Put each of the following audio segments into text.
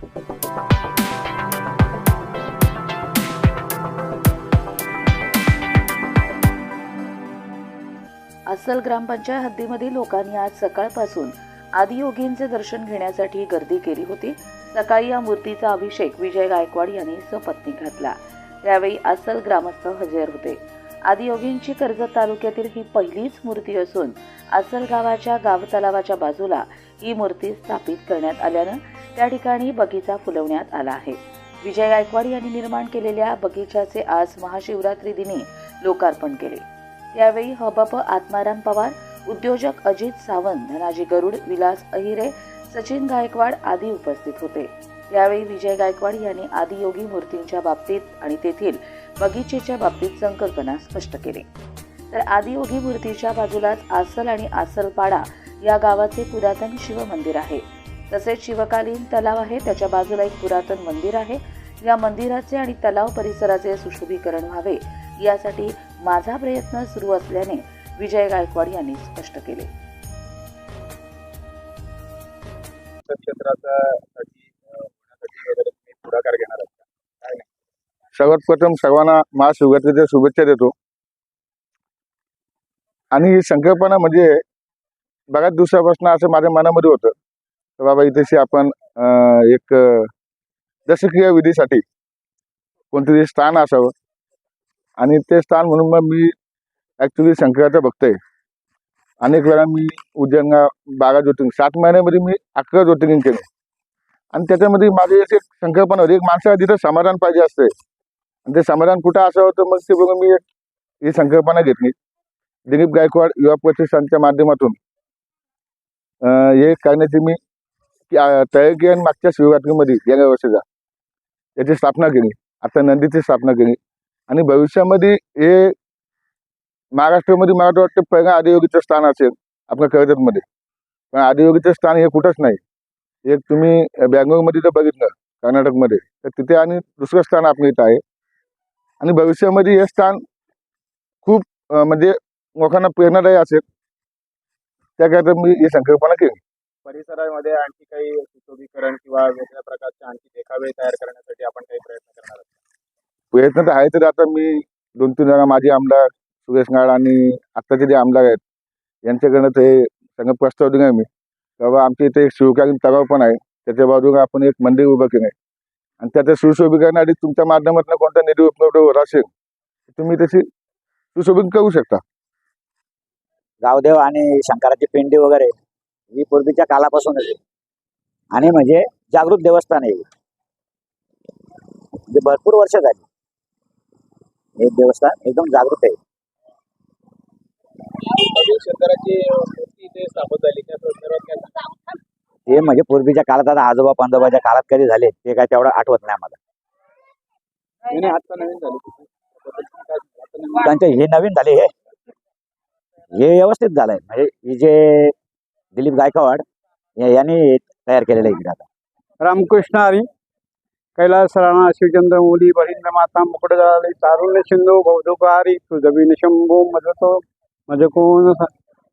अस्सल ग्रामपंचायत हद्दीमधील लोकांनी आज सकाळपासून आदियोगींचे दर्शन घेण्यासाठी गर्दी केली होती. सकाळी या मूर्तीचा अभिषेक विजय गायकवाड यांनी सपत्नी घातला. त्यावेळी अस्सल ग्रामस्थ हजेर होते. आदियोगींची कर्जत तालुक्यातील ही पहिलीच मूर्ती असून अस्सल गावाच्या गाव तलावाच्या बाजूला ही मूर्ती स्थापित करण्यात आल्यानं त्या ठिकाणी बगीचा फुलवण्यात आला आहे. विजय गायकवाड यांनी निर्माण केलेल्या बगीचाचे आज महाशिवरात्री दिनी लोकार्पण केले. यावेळी हबप आत्माराम पवार उद्योजक अजित सावंत धनाजी गरुड विलास अहिरे सचिन गायकवाड आदी उपस्थित होते. यावेळी विजय गायकवाड यांनी आदियोगी मूर्तींच्या बाबतीत आणि तेथील बगीचेच्या बाबतीत संकल्पना स्पष्ट केली. तर आदियोगी मूर्तीच्या बाजूलाच आसल आणि आसलपाडा या गावाचे पुरातन शिवमंदिर आहे. तसेच शिवकालीन तलाव आहे. त्याच्या बाजूला एक पुरातन मंदिर आहे. या मंदिराचे आणि तलाव परिसराचे सुशोभीकरण व्हावे. यासाठी माझा प्रयत्न सुरू असल्याने विजय गायकवाड यांनी स्पष्ट केले. सर्वात प्रथम सर्वांना महाशिवरात्रीच्या शुभेच्छा देतो. आणि ही संकल्पना म्हणजे बऱ्याच दिवसापासून असं माझ्या मनामध्ये होतं. तर बाबा इथेशी आपण एक दशक्रिया विधीसाठी कोणतरी स्थान असावं. आणि ते स्थान म्हणून मग मी ॲक्च्युली शंकराचा भक्त आहे अनेक वेळा मी उज्जैनगा बारा ज्योतिर्लिंग सात महिन्यामध्ये मी अकरा ज्योतिर्लिंग केले. आणि त्याच्यामध्ये माझी एक संकल्पना होती. एक माणसाला तिथं समाधान पाहिजे असते आणि ते समाधान कुठं असावं तर मग ते बघून मी ही संकल्पना घेतली. दिलीप गायकवाड युवा प्रतिष्ठानच्या माध्यमातून हे करण्याची मी तयार केली आणि मागच्या शिवरात्रीमध्ये गेल्या वर्षीचा याची स्थापना केली. आता नंदीची स्थापना केली. आणि भविष्यामध्ये हे महाराष्ट्रामध्ये मला तर वाटतं पहिला आदियोगीचं स्थान असेल आपल्या कर्जतमध्ये पण आदियोगीचं स्थान हे कुठंच नाही. एक तुम्ही बँगलोरमध्ये जर बघितलं कर्नाटकमध्ये. तर तिथे आणि दुसरं स्थान आपल्या इथं आहे. आणि भविष्यामध्ये हे स्थान खूप म्हणजे लोकांना प्रेरणादायी असेल. त्याकरता मी ही संकल्पना केली. परिसरामध्ये आणखी काही सुशोभीकरण किंवा वेगळ्या प्रकारचे आणखी देखावे तयार करण्यासाठी आपण काही प्रयत्न करणार आहात? प्रयत्न तर आहे तर आता मी दोन तीन वेळा माझे आमदार सुरेश नाळ आणि आत्ताचे जे आमदार आहेत यांच्याकडनं ते सगळं प्रस्ताव दिला मी. तेव्हा आमच्या इथे एक शिवकालीन तलाव पण आहे त्याच्या बाजूला आपण एक मंदिर उभं केलं आहे. आणि त्याचं सुशोभीकरणासाठी तुमच्या माध्यमातून कोणता निधी उपलब्ध होत असेल तुम्ही त्याची सुशोभीकरण करू शकता. गावदेव आणि शंकराची पिंडी वगैरे. ही पूर्वीच्या कालापासूनच आहे. आणि म्हणजे जागृत देवस्थान आहे म्हणजे भरपूर वर्ष झाली. हे देवस्थान एकदम जागृत आहे? हे म्हणजे पूर्वीच्या काळात आता आजोबा पंजोबाच्या काळात कधी झाले ते काय तेवढं आठवत नाही आम्हाला. आता नवीन झाली त्यांचे हे नवीन झाले हे. हे व्यवस्थित झालंय. म्हणजे हे जे दिलीप गायकवाड या- यांनी तयार केलेलं आहे इकडे आता. रामकृष्ण हरी कैलास राणा शिवचंद्र मोदी बहिंद्र माता मुकुट झाले तारुण्य सिंधू भौदुकारी तुझबीन शंभू मजतो मजकोन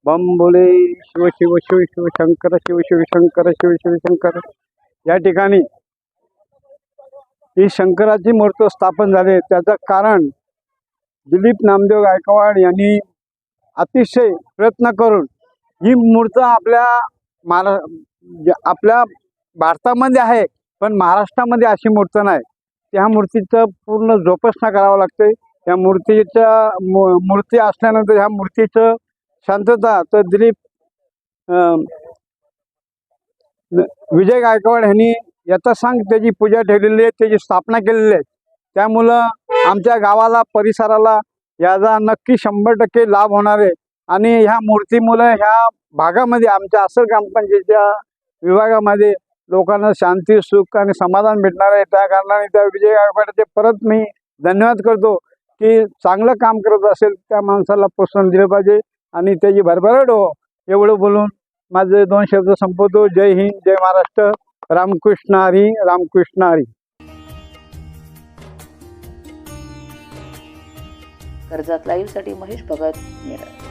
बम बोले शिव शिव शिव शिव शंकर शिव शिव शंकर शिव शिव शंकर. या ठिकाणी ही शंकराची मूर्ती स्थापन झाली त्याचं कारण दिलीप नामदेव गायकवाड यांनी अतिशय प्रयत्न करून ही मूर्त आपल्या महारा जे आपल्या भारतामध्ये आहे पण महाराष्ट्रामध्ये अशी मूर्त नाही. त्या मूर्तीचं पूर्ण जोपासना करावं लागते त्या मूर्तीच्या मूर्ती असल्यानंतर ह्या मूर्तीचं शांतता तर दिलीप विजय गायकवाड यांनी याचा सांग त्याची पूजा ठेवलेली आहे त्याची स्थापना केलेली आहे. त्यामुळं आमच्या गावाला परिसराला याचा नक्की शंभर टक्के लाभ होणार आहे. आणि ह्या मूर्तीमुळे ह्या भागामध्ये आमच्या असर ग्रामपंचायतीच्या विभागामध्ये लोकांना शांती सुख आणि समाधान भेटणार आहे. त्या कारणाने त्या विजय गायकवाडचे परत मी धन्यवाद करतो की चांगलं काम करत असेल त्या माणसाला प्रोत्साहन दिलं पाहिजे आणि त्याची भरभराट हो. एवढं बोलून माझे दोन शब्द संपवतो. जय हिंद जय महाराष्ट्र. रामकृष्ण हरी रामकृष्ण हरी. कर्जात लाईव्हसाठी महेश भगत नेरळ